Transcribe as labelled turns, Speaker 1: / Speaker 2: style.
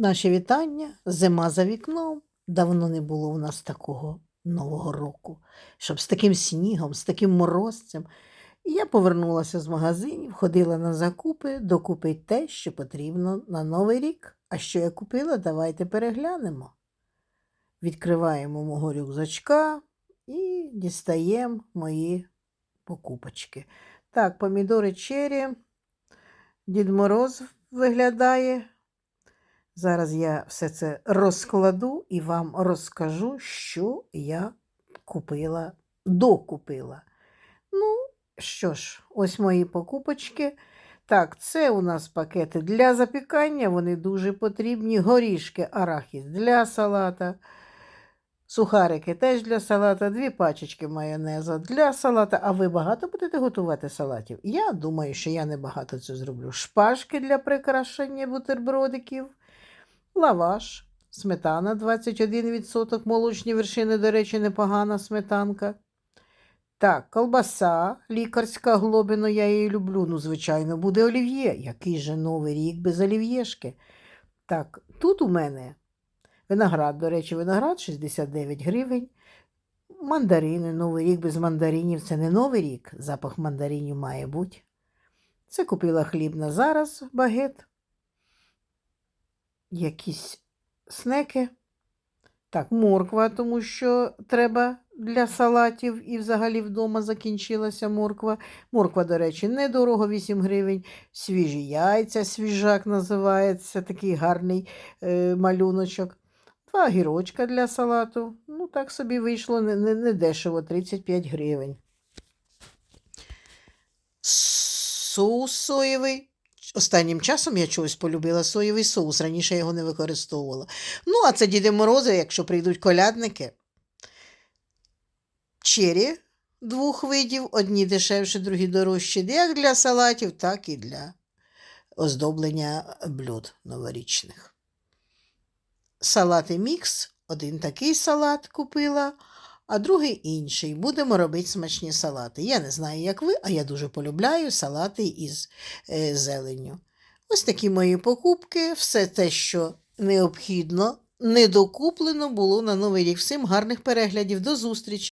Speaker 1: Наші вітання, зима за вікном. Давно не було у нас такого Нового року, щоб з таким снігом, з таким морозцем. І я повернулася з магазинів, ходила на закупи, докупити те, що потрібно на Новий рік. А що я купила, давайте переглянемо. Відкриваємо мого рюкзачка і дістаємо мої покупочки. Так, помідори чері. Дід Мороз виглядає. Зараз я все це розкладу і вам розкажу, що я купила, докупила. Ну, що ж, ось мої покупочки. Так, це у нас пакети для запікання, вони дуже потрібні. Горішки, арахіс для салата. Сухарики теж для салата, дві пачечки майонезу для салата. А ви багато будете готувати салатів? Я думаю, що я не багато це зроблю. Шпажки для прикрашення бутербродиків, лаваш, сметана 21%, молочні вершини, до речі, непогана сметанка. Так, колбаса лікарська глобіно, я її люблю. Ну, звичайно, буде олів'є. Який же новий рік без олів'єшки? Так, тут у мене виноград, до речі, виноград 69 гривень. Мандарини, новий рік без мандаринів. Це не новий рік. Запах мандаринів має бути. Це купила хліб на зараз, багет. Якісь снеки. Так, морква, тому що треба для салатів і взагалі вдома закінчилася морква. Морква, до речі, недорого 8 гривень. Свіжі яйця, свіжак називається, такий гарний е, малюночок. Два гірочка для салату. Ну, так собі вийшло не, не, не дешево, 35 гривень. Соус соєвий. Останнім часом я чогось полюбила соєвий соус, раніше я його не використовувала. Ну, а це Діди Морози, якщо прийдуть колядники. Чері двох видів, одні дешевші, другі дорожчі, як для салатів, так і для оздоблення блюд новорічних. Салати мікс, один такий салат купила, а другий інший. Будемо робити смачні салати. Я не знаю, як ви, а я дуже полюбляю салати із е, зеленню. Ось такі мої покупки, все те, що необхідно, недокуплено було на Новий рік. Всім гарних переглядів. До зустрічі!